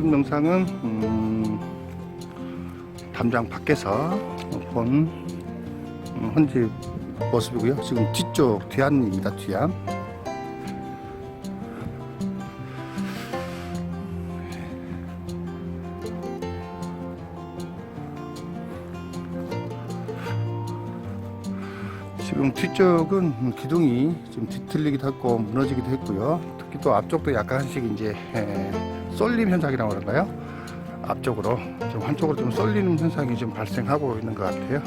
지금 영상은 음, 담장 밖에서 본 음, 헌집 모습이고요. 지금 뒤쪽 뒤안입니다. 뒤안. 지금 뒤쪽은 기둥이 좀 뒤틀리기도 했고 무너지기도 했고요. 특히 또 앞쪽도 약간씩 이제 에, 쏠림 현상이라고 그럴까요? 앞쪽으로 좀 한쪽으로 좀 쏠리는 현상이 좀 발생하고 있는 것 같아요.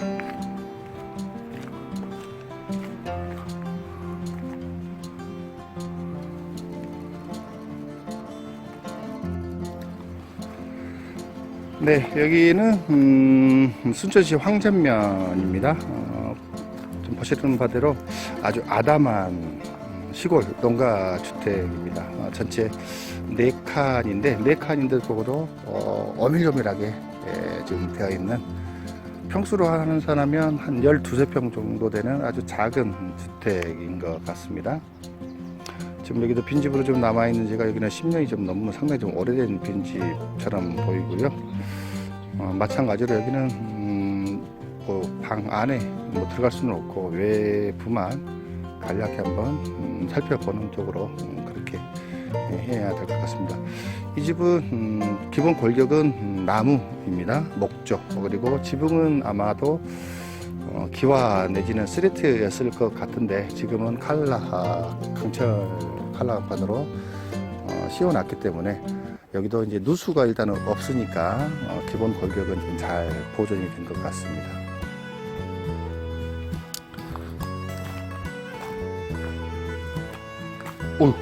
네, 여기는 음, 순천시 황전면입니다. 보시는 바대로 아주 아담한 음, 시골 농가 주택입니다. 어, 전체 네 칸인데 네 칸인데도 어, 어밀어밀하게 예, 지금 되어 있는 평수로 하는 사람면 한 12세평 정도 되는 아주 작은 주택인 것 같습니다. 지금 여기도 빈집으로 좀 남아있는 지가 여기는 10년이 좀 넘는 상당히 좀 오래된 빈집처럼 보이고요. 어, 마찬가지로 여기는 음, 뭐방 안에 뭐 들어갈 수는 없고 외부만 간략히 한번 음, 살펴보는 쪽으로 음, 그렇게 예, 해야 될 것 같습니다. 이 집은 음, 기본 골격은 음, 나무입니다. 목조 그리고 지붕은 아마도 어, 기와 내지는 스레트였을 것 같은데 지금은 칼라 아, 강철 칼라 판으로 어, 씌워놨기 때문에 여기도 이제 누수가 일단은 없으니까 어, 기본 골격은 좀 잘 보존이 된 것 같습니다. 어휴.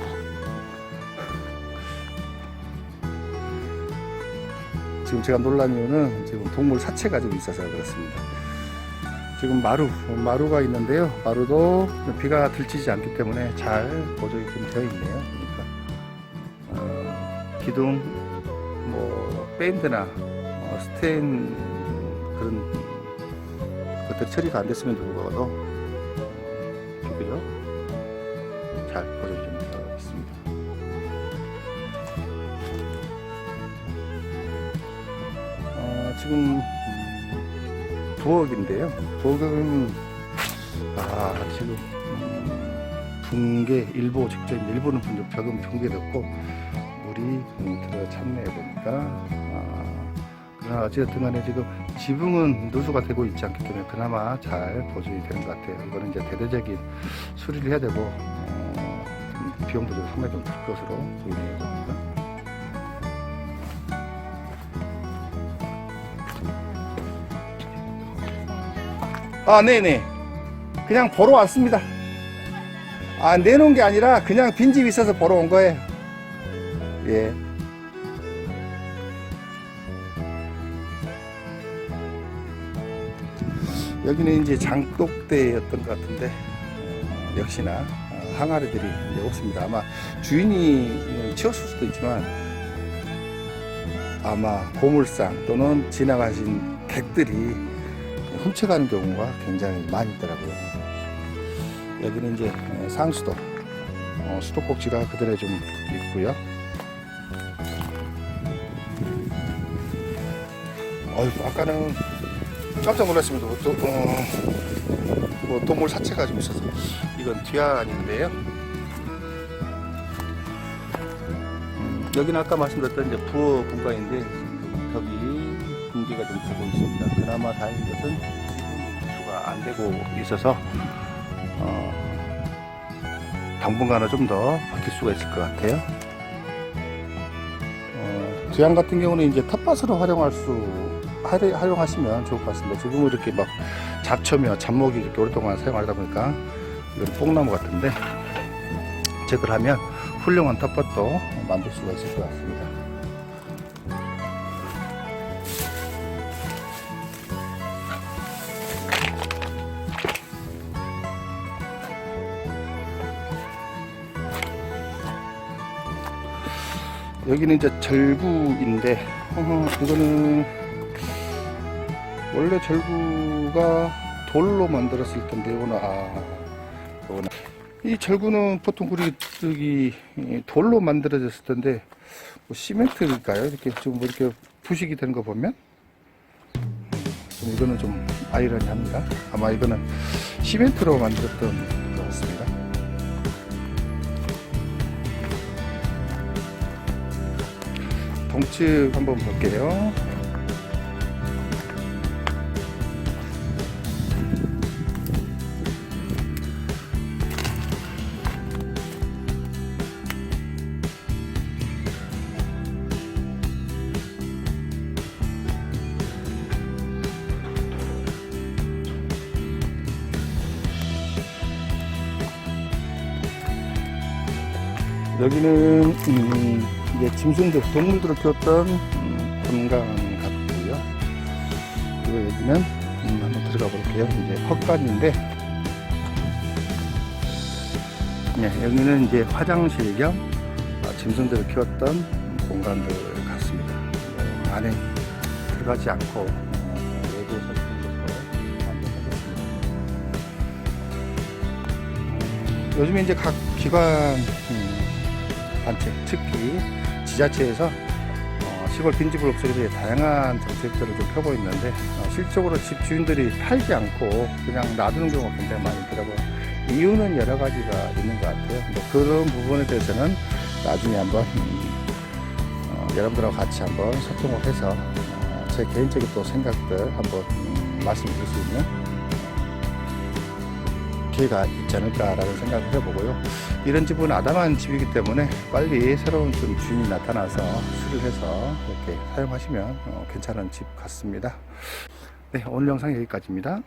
지금 제가 놀란 이유는 지금 동물 사체가 좀 있어서 그렇습니다. 지금 마루, 마루가 있는데요. 마루도 비가 들치지 않기 때문에 잘 보존이 좀 되어 있네요. 그러니까 어, 기둥, 뭐 밴드나 어, 스텐 그런 것들 처리가 안 됐으면 불구하고 비교적 잘 보존이 지금 음, 부엌인데요. 부엌은 아 지금 음, 붕괴 일부 직전 일부는 좀 벽은 붕괴됐고 물이 음, 들어 찼네 보니까 아, 그러나 어찌됐든 간에 지금 지붕은 누수가 되고 있지 않기 때문에 그나마 잘 보존이 되는 것 같아요. 이거는 이제 대대적인 수리를 해야 되고 어, 좀 비용도 좀 상당히 좀 들 것으로 보이네요. 아, 네네. 그냥 보러 왔습니다. 아, 내놓은 게 아니라 그냥 빈집이 있어서 보러 온 거예요. 예. 여기는 이제 장독대였던 것 같은데, 어, 역시나 어, 항아리들이 이제 없습니다. 아마 주인이 치웠을 수도 있지만, 아마 보물상 또는 지나가신 객들이 훔쳐가는 경우가 굉장히 많이 있더라고요. 여기는 이제 상수도, 어, 수도꼭지가 그대로 좀 있고요. 어휴, 아까는 깜짝 놀랐습니다. 또, 어, 뭐 동물 사체가 좀 있어서 이건 뒤안인데요. 음, 여기는 아까 말씀드렸던 이제 부엌 공간인데 지금 벽이 붕괴가 좀 되고 있습니다. 그나마 다행인 것은 안 되고 있어서 어, 당분간은 좀더 버틸 수가 있을 것 같아요. 어, 뒤안 같은 경우는 이제 텃밭으로 활용할 수 활- 활용하시면 좋을 것 같습니다. 지금은 이렇게 막 잡초며 잡목이 이렇게 오랫동안 사용하다 보니까 이건 뽕나무 같은데 제거를 하면 훌륭한 텃밭도 만들 수가 있을 것 같습니다. 여기는 이제 절구인데 어허, 이거는 원래 절구가 돌로 만들었을 텐데 이거는 아 이거는 이 절구는 보통 우리 저기 이 돌로 만들어졌을 텐데 뭐 시멘트일까요? 이렇게 좀 뭐 이렇게 부식이 된거 보면 음, 좀 이거는 좀 아이러니합니다. 아마 이거는 시멘트로 만들었던 동측 한번 볼게요. 여기는 음, 이제 짐승들, 동물들을 키웠던 음, 본관 같고요. 그리고 여기는 음, 한번 들어가 볼게요. 이제 헛간인데, 네, 여기는 이제 화장실 겸 어, 짐승들을 키웠던 음, 공간들 같습니다. 뭐, 안에 들어가지 않고 어, 만들어졌습니다. 음, 요즘에 이제 각 기관 음, 단체, 특히 지자체에서 어, 시골 빈집을 없애기 위해 다양한 정책들을 좀 펴고 있는데 어, 실적으로 집 주인들이 팔지 않고 그냥 놔두는 경우가 굉장히 많이 있더라고요. 이유는 여러 가지가 있는 것 같아요. 뭐 그런 부분에 대해서는 나중에 한번 음, 어, 여러분들하고 같이 한번 소통을 해서 어, 제 개인적인 또 생각들 한번 음, 말씀드릴 수 있는 어, 기회가 있지 않을까라는 생각을 해보고요. 이런 집은 아담한 집이기 때문에 빨리 새로운 좀 주인이 나타나서 수리를 해서 이렇게 사용하시면 어, 괜찮은 집 같습니다. 네, 오늘 영상 여기까지입니다.